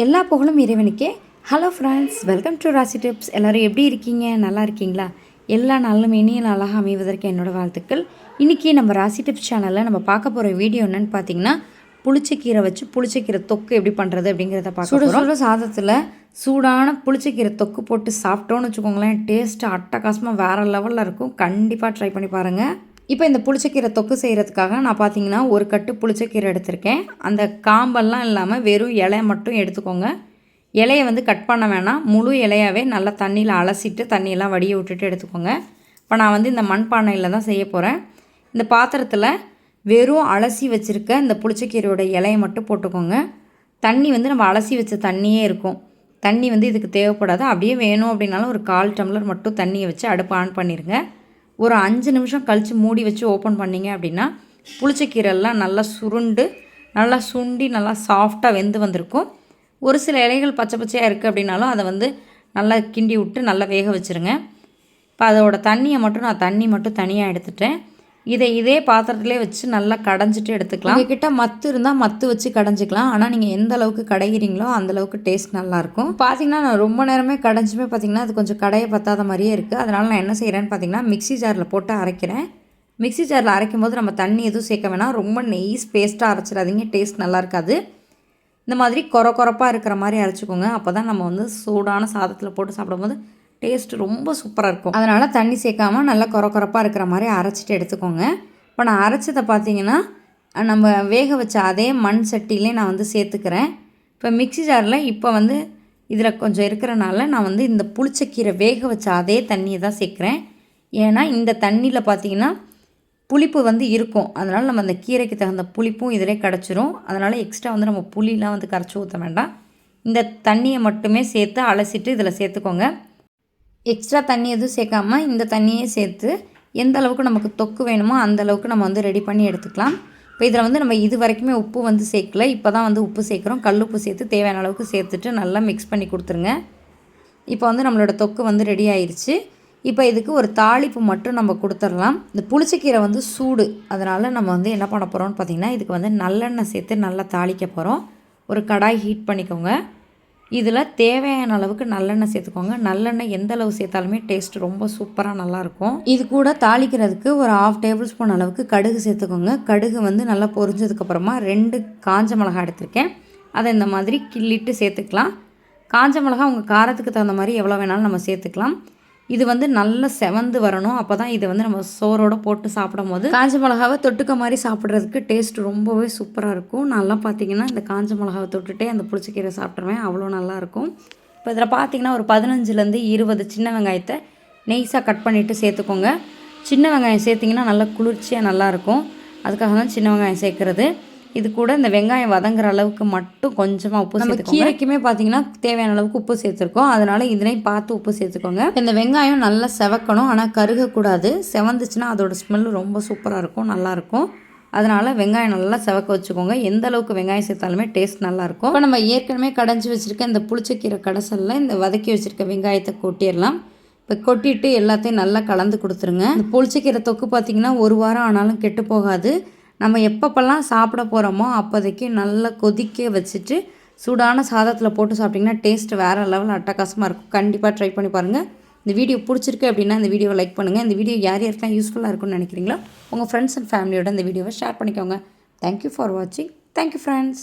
எல்லா புகழும் இறைவனுக்கே. Hello friends welcome to Rasi tips எல்லோரும் எப்படி இருக்கீங்க? நல்லா இருக்கீங்களா? எல்லா நாளும் இனிய நாளாக அமைவதற்கு என்னோட வாழ்த்துக்கள். இன்றைக்கி நம்ம ராசி டிப்ஸ் சேனலில் நம்ம பார்க்க போகிற வீடியோ என்னென்னு பார்த்தீங்கன்னா புளிச்சக்கீரை வச்சு புளிச்சக்கீரை தொக்கு எப்படி பண்ணுறது அப்படிங்கிறத பார்க்க சுட சுட சாதத்தில் சூடான புளிச்சக்கீரை தொக்கு போட்டு சாப்பிட்டோன்னு வச்சுக்கோங்களேன் டேஸ்ட்டு அட்டகாசமாக வேறு லெவலில் இருக்கும். கண்டிப்பாக ட்ரை பண்ணி பாருங்கள் இப்போ இந்த புளிச்சக்கீரை தொக்கு செய்கிறதுக்காக நான் பார்த்தீங்கன்னா ஒரு கட்டு புளிச்சக்கீரை எடுத்திருக்கேன். அந்த காம்பெல்லாம் இல்லாமல் வெறும் இலையை மட்டும் எடுத்துக்கோங்க. இலையை வந்து கட் பண்ண வேணாம். முழு இலையாவே நல்லா தண்ணியில் அலசிட்டு தண்ணியெல்லாம் வடிய விட்டுட்டு எடுத்துக்கோங்க. இப்போ நான் வந்து இந்த மண்பானையில் தான் செய்ய போகிறேன் இந்த பாத்திரத்தில் வெறும் அலசி வச்சுருக்க இந்த புளிச்சக்கீரையோட இலையை மட்டும் போட்டுக்கோங்க. தண்ணி வந்து நம்ம அலசி வச்ச தண்ணியே இருக்கும். தண்ணி வந்து இதுக்கு தேவைப்படாது. அப்படியே வேணும் அப்படின்னாலும் ஒரு கால் டம்ளர் மட்டும் தண்ணியை வச்சு அடுப்பு ஆன் பண்ணிடுங்க ஒரு அஞ்சு நிமிஷம் கழித்து மூடி வச்சு ஓப்பன் பண்ணிங்க அப்படின்னா புளிச்சக்கீரைலாம் நல்லா சுருண்டு நல்லா சுண்டி நல்லா சாஃப்டாக வெந்து வந்திருக்கும். ஒரு சில இலைகள் பச்சை பச்சையாக இருக்குது அப்படின்னாலும் அதை வந்து நல்லா கிண்டி விட்டு நல்லா வேக வச்சுருங்க. இப்போ அதோட தண்ணியை மட்டும் நான் தண்ணி மட்டும் தனியாக எடுத்துட்டேன். இதை இதே பாத்திரத்திலே வச்சு நல்லா கடைஞ்சிட்டு எடுத்துக்கலாம். உங்ககிட்ட மத்து இருந்தால் மத்து வச்சு கடைஞ்சிக்கலாம். ஆனால் நீங்கள் எந்த அளவுக்கு கடைகிறீங்களோ அந்தளவுக்கு டேஸ்ட் நல்லாயிருக்கும் பார்த்தீங்கன்னா நான் ரொம்ப நேரமே கடைஞ்சுமே பார்த்தீங்கன்னா அது கொஞ்சம் கடையை பத்தாத மாதிரியே இருக்குது அதனால் நான் என்ன செய்கிறேன்னு பார்த்தீங்கன்னா மிக்சி ஜாரில் போட்டு அரைக்கிறேன். மிக்சி ஜாரில் அரைக்கும் போது நம்ம தண்ணி எதுவும் சேர்க்க வேணாம். ரொம்ப நெய்ஸ் பேஸ்ட்டாக அரைச்சிடாதீங்க. டேஸ்ட் நல்லா இருக்காது. இந்த மாதிரி கொர கொரப்பாக இருக்கிற மாதிரி அரைச்சிக்கோங்க. அப்போ தான் நம்ம வந்து சூடான சாதத்தில் போட்டு சாப்பிடும்போது டேஸ்ட் ரொம்ப சூப்பராக இருக்கும். அதனால் தண்ணி சேர்க்காமல் நல்லா குற குறப்பாக இருக்கிற மாதிரி அரைச்சிட்டு எடுத்துக்கோங்க. இப்போ நான் அரைச்சதை பார்த்தீங்கன்னா நம்ம வேக வச்ச அதே மண் சட்டிலே நான் வந்து சேர்த்துக்கிறேன். இப்போ மிக்சி ஜாரில் இப்போ வந்து இதில் கொஞ்சம் இருக்கிறனால நான் வந்து இந்த புளிச்சக்கீரை வேக வச்ச அதே தண்ணியை தான் சேர்க்குறேன். ஏன்னா இந்த தண்ணியில் பார்த்தீங்கன்னா புளிப்பு வந்து இருக்கும். அதனால் நம்ம அந்த கீரைக்கு தகுந்த புளிப்பும் இதிலே கிடச்சிரும். அதனால் எக்ஸ்ட்ரா வந்து நம்ம புளிலாம் வந்து கரைச்சி ஊற்ற வேண்டாம். இந்த தண்ணியை மட்டுமே சேர்த்து அலசிட்டு இதில் சேர்த்துக்கோங்க. எக்ஸ்ட்ரா தண்ணி எதுவும் சேர்க்காம இந்த தண்ணியே சேர்த்து எந்த அளவுக்கு நமக்கு தொக்கு வேணுமோ அந்த அளவுக்கு நம்ம வந்து ரெடி பண்ணி எடுத்துக்கலாம். இப்போ இதில் வந்து நம்ம இது வரைக்குமே உப்பு வந்து சேர்க்கல. இப்போ தான் வந்து உப்பு சேர்க்குறோம். கல் உப்பு சேர்த்து தேவையான அளவுக்கு சேர்த்துட்டு நல்லா மிக்ஸ் பண்ணி கொடுத்துருங்க. இப்போ வந்து நம்மளோட தொக்கு வந்து ரெடி ஆயிடுச்சு இப்போ இதுக்கு ஒரு தாளிப்பு மட்டும் நம்ம கொடுத்துடலாம். இந்த புளிச்சக்கீரை வந்து சூடு. அதனால் நம்ம வந்து என்ன பண்ண போகிறோம்னு பார்த்திங்கன்னா இதுக்கு வந்து நல்லெண்ணெய் சேர்த்து நல்லா தாளிக்க போகிறோம் ஒரு கடாய் ஹீட் பண்ணிக்கோங்க. இதில் தேவையான அளவுக்கு நல்லெண்ணெய் சேர்த்துக்கோங்க. நல்லெண்ணெய் எந்த அளவு சேர்த்தாலுமே டேஸ்ட் ரொம்ப சூப்பராக நல்லாயிருக்கும். இது கூட தாளிக்கிறதுக்கு ஒரு ஆஃப் டேபிள் ஸ்பூன் அளவுக்கு கடுகு சேர்த்துக்கோங்க. கடுகு வந்து நல்லா பொரிஞ்சதுக்கப்புறமா ரெண்டு காஞ்ச மிளகா எடுத்திருக்கேன். அதை இந்த மாதிரி கிள்ளிட்டு சேர்த்துக்கலாம். காஞ்ச மிளகா உங்கள் காரத்துக்கு தகுந்த மாதிரி எவ்வளோ வேணாலும் நம்ம சேர்த்துக்கலாம். இது வந்து நல்லா செவந்து வரணும். அப்போ தான் இதை வந்து நம்ம சோறோடு போட்டு சாப்பிடும் போது காஞ்ச மிளகாவை தொட்டுக்க மாதிரி சாப்பிட்றதுக்கு டேஸ்ட் ரொம்பவே சூப்பராக இருக்கும். நல்லா பார்த்தீங்கன்னா இந்த காஞ்ச மிளகாவை தொட்டுட்டே அந்த புளிச்சக்கீரை சாப்பிட்ருவேன் அவ்வளோ நல்லாயிருக்கும் இப்போ இதில் பார்த்தீங்கன்னா ஒரு பதினஞ்சுலேருந்து இருபது சின்ன வெங்காயத்தை நெய்ஸாக கட் பண்ணிவிட்டு சேர்த்துக்கோங்க. சின்ன வெங்காயம் சேர்த்திங்கன்னா நல்லா குளிர்ச்சியாக நல்லாயிருக்கும் அதுக்காக தான் சின்ன வெங்காயம் சேர்க்குறது. இது கூட இந்த வெங்காயம் வதங்குற அளவுக்கு மட்டும் கொஞ்சமாக உப்பு நம்ம கீரைக்குமே பார்த்தீங்கன்னா தேவையான அளவுக்கு உப்பு சேர்த்துருக்கோம். அதனால் இதுலேயும் பார்த்து உப்பு சேர்த்துக்கோங்க. இந்த வெங்காயம் நல்லா செவக்கணும். ஆனால் கருகக்கூடாது. செவந்துச்சுன்னா அதோட ஸ்மெல் ரொம்ப சூப்பராக இருக்கும் நல்லாயிருக்கும் அதனால் வெங்காயம் நல்லா செவக்க வச்சுக்கோங்க. எந்த அளவுக்கு வெங்காயம் சேர்த்தாலுமே டேஸ்ட் நல்லாயிருக்கும் இப்போ நம்ம ஏற்கனவே கடைஞ்சி வச்சுருக்க இந்த புளிச்சக்கீரை கடைசலில் இந்த வதக்கி வச்சுருக்க வெங்காயத்தை கொட்டிடலாம். இப்போ கொட்டிட்டு எல்லாத்தையும் நல்லா கலந்து கொடுத்துருங்க. இந்த புளிச்சக்கீரை தொக்கு பார்த்திங்கன்னா ஒரு வாரம் ஆனாலும் கெட்டு போகாது. நம்ம எப்பப்பெல்லாம் சாப்பிட போகிறோமோ அப்போதைக்கு நல்லா கொதிக்க வச்சுட்டு சூடான சாதத்தில் போட்டு சாப்பிட்டிங்கன்னா டேஸ்ட் வேறு லெவல் அட்டகாசமாக இருக்கும். கண்டிப்பாக ட்ரை பண்ணி பாருங்கள் இந்த வீடியோ பிடிச்சிருக்கு அப்படின்னா இந்த வீடியோவை லைக் பண்ணுங்கள் இந்த வீடியோ யார் யாருக்கெல்லாம் யூஸ்ஃபுல்லாக இருக்கும்னு நினைக்கிறீங்களோ உங்கள் ஃப்ரெண்ட்ஸ் அண்ட் ஃபேமிலியோட இந்த வீடியோவை ஷேர் பண்ணிக்கோங்க. தேங்க்யூ ஃபார் வாட்சிங் தேங்க்யூ ஃப்ரெண்ட்ஸ்